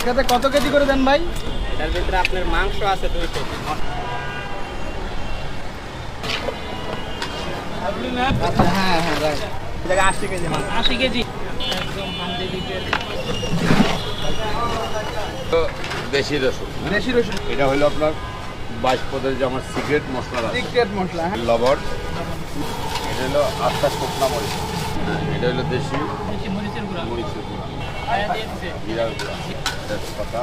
একটাতে কত কেজি করে দেন ভাই? এটার ভিতরে আপনার মাংস আছে দুই কেজি। আচ্ছা হ্যাঁ হ্যাঁ রাইট। কেজি মাংস। আশি কেজি। একদম হান্ডি দিকের দেশি রসুন হ্যাঁ? দেশি রসুন। এটা হলো আপনার বাইশ পদের যে আমার সিক্রেট মশলা সিক্রেট মশলা হ্যাঁ। লবণ। এটা হলো আস্তা শুকনা মরিচ। এটা হলো দেশি। মরিচের গুঁড়া। মরিচের গুঁড়া। আয়া দিয়ে দিছে। জিরার গুঁড়া। তেজপাতা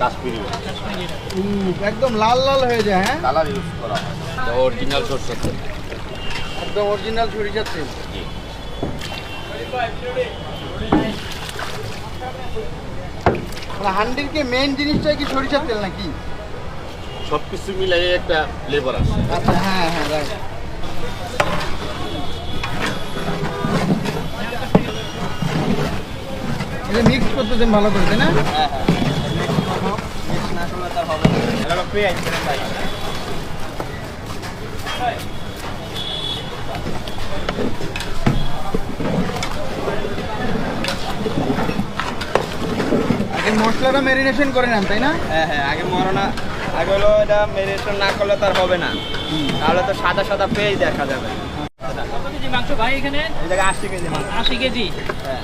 কাশ্মীরি মরিচ কাশ্মীরি উম, একদম লাল লাল হয়ে যায় হ্যাঁ? কালার ইউজ করা হয়। অরিজিনাল সরষের তেল। একদম অরিজিনাল সরিষার তেল। মানে হান্ডির কি মেইন জিনিসটা কি সরিষার তেল নাকি? সব কিছু মিলাই একটা ফ্লেভার আছে আচ্ছা হ্যাঁ হ্যাঁ রাইট এটা মিক্স করতে দেন ভালো করে তাই না হ্যাঁ হ্যাঁ মিক্স না করলে তার হবে না এটা হলো পেঁয়াজ ভাই আগে মশলাটা ম্যারিনেশন করে নেন তাই না? হ্যাঁ হ্যাঁ আগে মরনা আগে হলো এটা মেরিনেশন না করলে তার হবে না। তাহলে তো সাদা সাদা পেঁয়াজ দেখা যাবে। কত কেজি মাংস ভাই এখানে? আশি কেজি আশি কেজি। হ্যাঁ।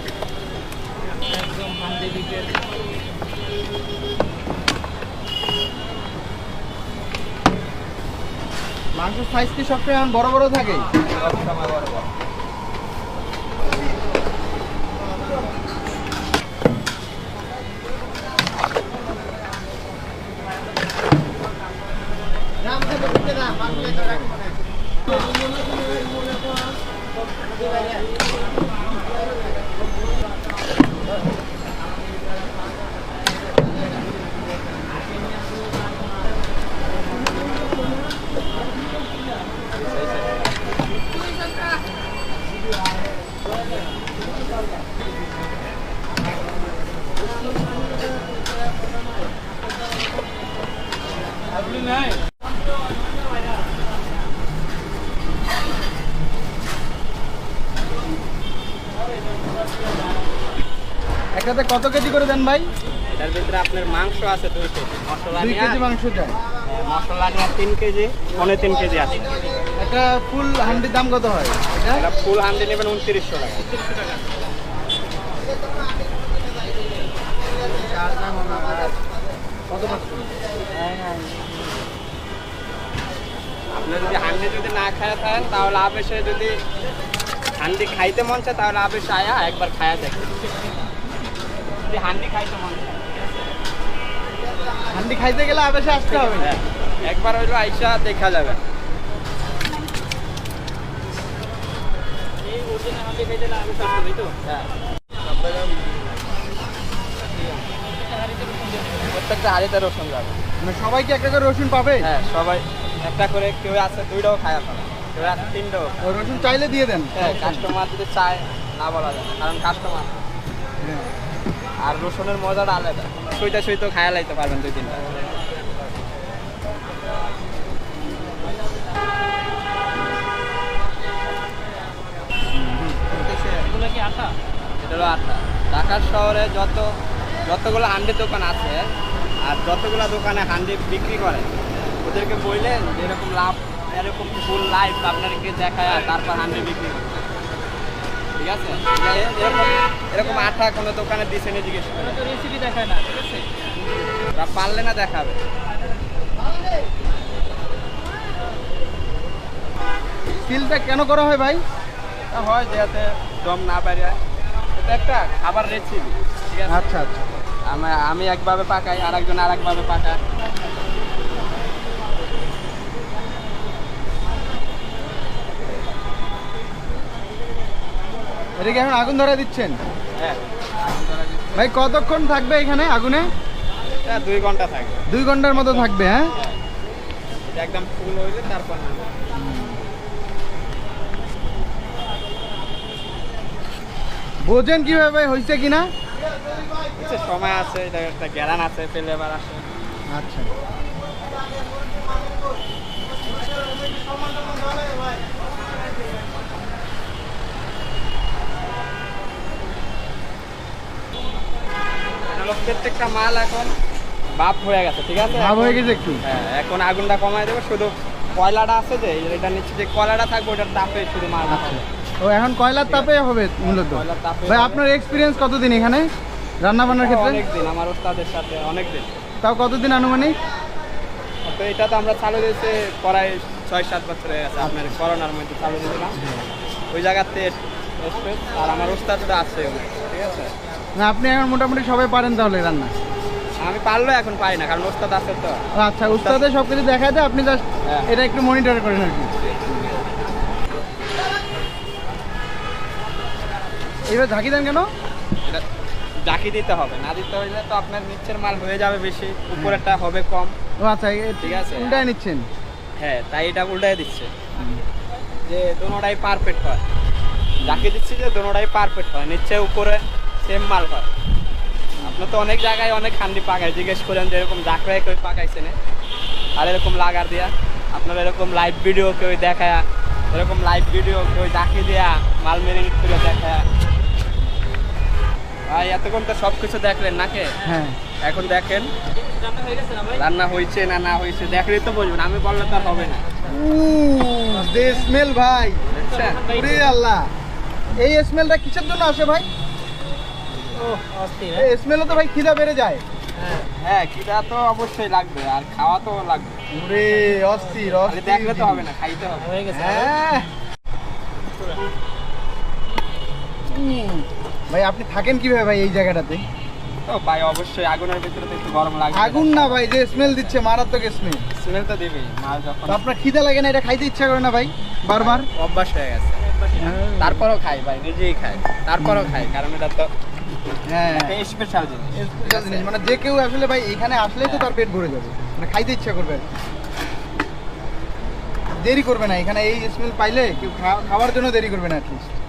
মাংসের সাইজ কি সবসময় এমন বড় বড় থাকে? সময় একটাতে কত কেজি করে দেন ভাই? এটার ভিতরে আপনার মাংস আছে দুই কেজি। মশলা দুই কেজি মাংস যায় মশলা নিয়ে তিন কেজি পনেরো তিন কেজি আছে। একটা ফুল হান্ডির দাম কত হয়? এটা? ফুল হান্ডি নেবেন উনত্রিশশো টাকা। কত আপনি যদি হান্ডি যদি না খায় থাকেন তাহলে আবেশে যদি হান্ডি খাইতে মন চায় তাহলে আবেশে আয়া একবার খায়া দেখে। যদি হান্ডি খাইতে মন চায়। হান্ডি খাইতে গেলে আবেশে আসতে হবে। হ্যাঁ, একবার হইল আইসা দেখা যাবে। এই অরিজিনাল হান্ডি খাইতে চাচ্ছি তো? হ্যাঁ। প্রত্যেকটা হাঁড়িতে রসুন যাবে। মানে সবাই কি একটা করে রসুন পাবে? হ্যাঁ সবাই একটা করে কেউ আছে দুইটাও খায় আপনারা রসুন চাইলে দিয়ে দেন। হ্যাঁ কাস্টমার যদি চায় না বলা যায় কারণ কাস্টমার হ্যাঁ। আর রসুনের মজাটা আলাদা। সুইটা সুইতো খায়া লাইতে পারবেন দুই তিনটা। এটা হলো আটটা ঢাকার শহরে যত যতগুলো হান্ডি দোকান আছে আর যতগুলো দোকানে হান্ডি বিক্রি করে ওদেরকে বললেন যেরকম লাভ এরকম ফুল লাইফ আপনাদেরকে দেখায় তারপর হান্ডি বিক্রি করে ঠিক আছে? এরকম এরকম আঠা কোনো দোকানে দিছে নি জিজ্ঞেস করে। তো রেসিপি দেখায় না ঠিক আছে? ওরা পারলে না দেখাবে। সিলটা কেন করা হয় ভাই? হয় যাতে দম না বেরিয়ে এটা একটা খাবার রেসিপি ঠিক আছে? আচ্ছা আচ্ছা। আমি আমি একভাবে পাকাই আর একজন আর একভাবে পাকায়। এটা কি এখন আগুন ধরা দিচ্ছেন? হ্যাঁ ভাই কতক্ষণ থাকবে এখানে আগুনে? এটা দুই ঘণ্টা থাকে দুই ঘণ্টার মতো থাকবে হ্যাঁ? একদম ফুল হইলে তারপর। বোঝেন কীভাবে হয়েছে কিনা? সময় আছে এটা একটা গ্যারান আছে ফ্লেভার আছে আচ্ছা। হলো প্রত্যেকটা মাল এখন বাপ হয়ে গেছে ঠিক আছে? ভাব হয়ে গেছে একটু? হ্যাঁ এখন আগুনটা কমায় দেবো। শুধু কয়লাটা আছে যে এটা নিচে যে কয়লাটা থাকবে ওটার তাপে শুধু মাল আচ্ছা। ও এখন কয়লার তাপে হবে মূলত? ভাই আপনার এক্সপিরিয়েন্স কতদিন এখানে? রান্না বান্নার ক্ষেত্রে অনেকদিন আমার ওস্তাদের সাথে অনেকদিন। তাও কতদিন আনুমানিক? তো এটা তো আমরা চালু দিয়েছি প্রায় ছয় সাত বছর হয়ে আপনার করোনার মধ্যে চালু দিয়েছিলাম। ওই জায়গাতে আর আমার ওস্তাদটা আছে ঠিক আছে? না আপনি এখন মোটামুটি সবাই পারেন তাহলে রান্না। আমি পারলেও এখন পাই না কারণ ওস্তাদ আছে তো। আচ্ছা উস্তাদে সব কিছু দেখায় দেয় আপনি জাস্ট হ্যাঁ। এটা একটু মনিটর করেন আর কি। এইবার ঝাঁকি দেন কেন? জাকি দিতে হবে না দিতে হইলে তো আপনার নিচের মাল হয়ে যাবে বেশি উপরেরটা হবে কম। ও আচ্ছা ঠিক আছে। উল্টায় নিচ্ছেন। হ্যাঁ তাই এটা উল্টাই দিচ্ছে। যে দোনোটাই পারফেক্ট হয়। যাকে দিচ্ছি যে দোনোটাই পারফেক্ট হয় নিচে উপরে সেম মাল হয়। আপনার তো অনেক জায়গায় অনেক হান্ডি পাকায় জিজ্ঞেস করেন যে এরকম জাকড়ায় কেউ পাকাইছে না? আর এরকম লাগার দিয়া আপনার এরকম লাইভ ভিডিও কেউ দেখায় এরকম লাইভ ভিডিও কেউ জাকি দেয়া মাল মেরিনেট করে দেখায়। ভাই এতক্ষণ তো সব কিছু দেখলেন নাকি? হ্যাঁ। এখন দেখেন রান্না হয়ে গেছে না ভাই? রান্না হয়েছে না না হয়েছে দেখলেই তো বলবেন আমি বললে তো আর হবে না। দে স্মেল ভাই। বুঝছেন আল্লাহ। এই স্মেলটা কিসের জন্য আসে ভাই? ও এই স্মেলও তো ভাই খিদা বেড়ে যায়। হ্যাঁ হ্যাঁ খিদা তো অবশ্যই লাগবে আর খাওয়া তো লাগবে। ওরে অস্থির অস্থির। দেখলে তো হবে না খাইতে হবে। হয়ে গেছে হ্যাঁ। ভাই আপনি থাকেন কীভাবে ভাই এই জায়গাটাতে? তো ভাই অবশ্যই আগুনের ভিতরে তো একটু গরম লাগবে। আগুন না ভাই যে স্মেল দিচ্ছে মারাত্মক স্মেল স্মেল তো দিবেই মাল যখন আপনার খিদা লাগে না এটা খাইতে ইচ্ছা করে না ভাই বারবার? অভ্যাস হয়ে গেছে। তারপরও খাই ভাই নিজেই খাই। তারপরও খাই কারণ এটা তো হ্যাঁ। স্পেশাল জিনিস। মানে যে কেউ আসলে ভাই এখানে আসলেই তো তার পেট ভরে যাবে। মানে খাইতে ইচ্ছা করবে। দেরি করবে না এখানে এই স্মেল পাইলে কেউ খাওয়ার জন্য দেরি করবে না অ্যাটলিস্ট